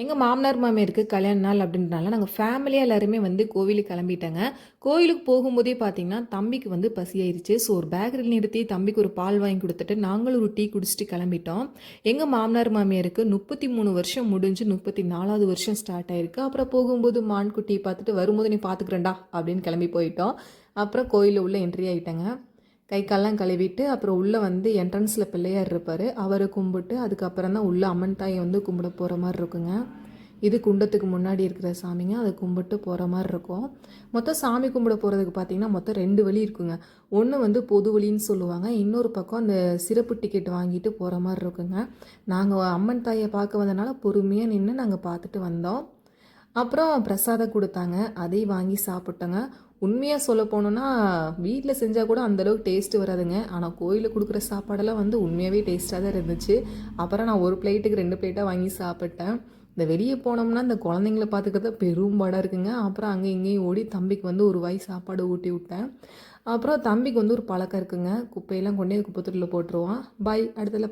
எங்கள் மாமனார் மாமியாருக்கு கல்யாண நாள் அப்படின்றனால நாங்கள் ஃபேமிலியாக எல்லாருமே வந்து கோவிலுக்கு கிளம்பிட்டேங்க. கோயிலுக்கு போகும்போதே பார்த்தீங்கன்னா தம்பிக்கு வந்து பசியாயிருச்சு. ஸோ ஒரு பேக்கரியில் நிறுத்தி தம்பிக்கு ஒரு பால் வாங்கி கொடுத்துட்டு நாங்களும் ஒரு டீ குடிச்சிட்டு கிளம்பிட்டோம். எங்கள் மாமனார் மாமியாருக்கு முப்பத்தி மூணு வருஷம் முடிஞ்சு முப்பத்தி நாலாவது வருஷம் ஸ்டார்ட் ஆயிருக்கு. அப்புறம் போகும்போது மான்குட்டி பார்த்துட்டு வரும்போது நீ பார்த்துக்கிறேன்டா அப்படின்னு கிளம்பி போயிட்டோம். அப்புறம் கோயிலில் உள்ள என்ட்ரி ஆகிட்டேங்க கை கால்லாம் கழுவிட்டு அப்புறம் உள்ளே வந்து என்ட்ரன்ஸில் பிள்ளையார் இருப்பார். அவரை கும்பிட்டு அதுக்கப்புறம் தான் உள்ளே அம்மன் தாயை வந்து கும்பிட போகிற மாதிரி இருக்குங்க. இது குண்டத்துக்கு முன்னாடி இருக்கிற சாமிங்க. அதை கும்பிட்டு போகிற மாதிரி இருக்கும். மொத்தம் சாமி கும்பிட போகிறதுக்கு பார்த்தீங்கன்னா மொத்தம் ரெண்டு வழி இருக்குங்க. ஒன்று வந்து பொது வழின்னு சொல்லுவாங்க. இன்னொரு பக்கம் அந்த சிறப்பு டிக்கெட் வாங்கிட்டு போகிற மாதிரி இருக்குங்க. நாங்கள் அம்மன் தாயை பார்க்க வந்தனால பொறுமையாக நின்று நாங்கள் பார்த்துட்டு வந்தோம். அப்புறம் பிரசாதம் கொடுத்தாங்க. அதையும் வாங்கி சாப்பிட்டோங்க. உண்மையாக சொல்ல போனோன்னா வீட்டில் செஞ்சால் கூட அந்தளவுக்கு டேஸ்ட்டு வராதுங்க. ஆனால் கோயிலில் கொடுக்குற சாப்பாடெல்லாம் வந்து உண்மையாகவே டேஸ்ட்டாக தான் இருந்துச்சு. அப்புறம் நான் ஒரு பிளேட்டுக்கு ரெண்டு பிளேட்டாக வாங்கி சாப்பிட்டேன். இந்த வெளியே போனோம்னா இந்த குழந்தைங்கள பார்த்துக்கிறத பெரும்பாடாக இருக்குங்க. அப்புறம் அங்கே இங்கேயும் ஓடி தம்பிக்கு வந்து ஒரு வாய் சாப்பாடு ஊட்டி விட்டேன். அப்புறம் தம்பிக்கு வந்து ஒரு பழக்கம் இருக்குங்க. குப்பையெல்லாம் கொண்டு குப்பை தொட்டில் போட்டுருவான். பாய் அடுத்தல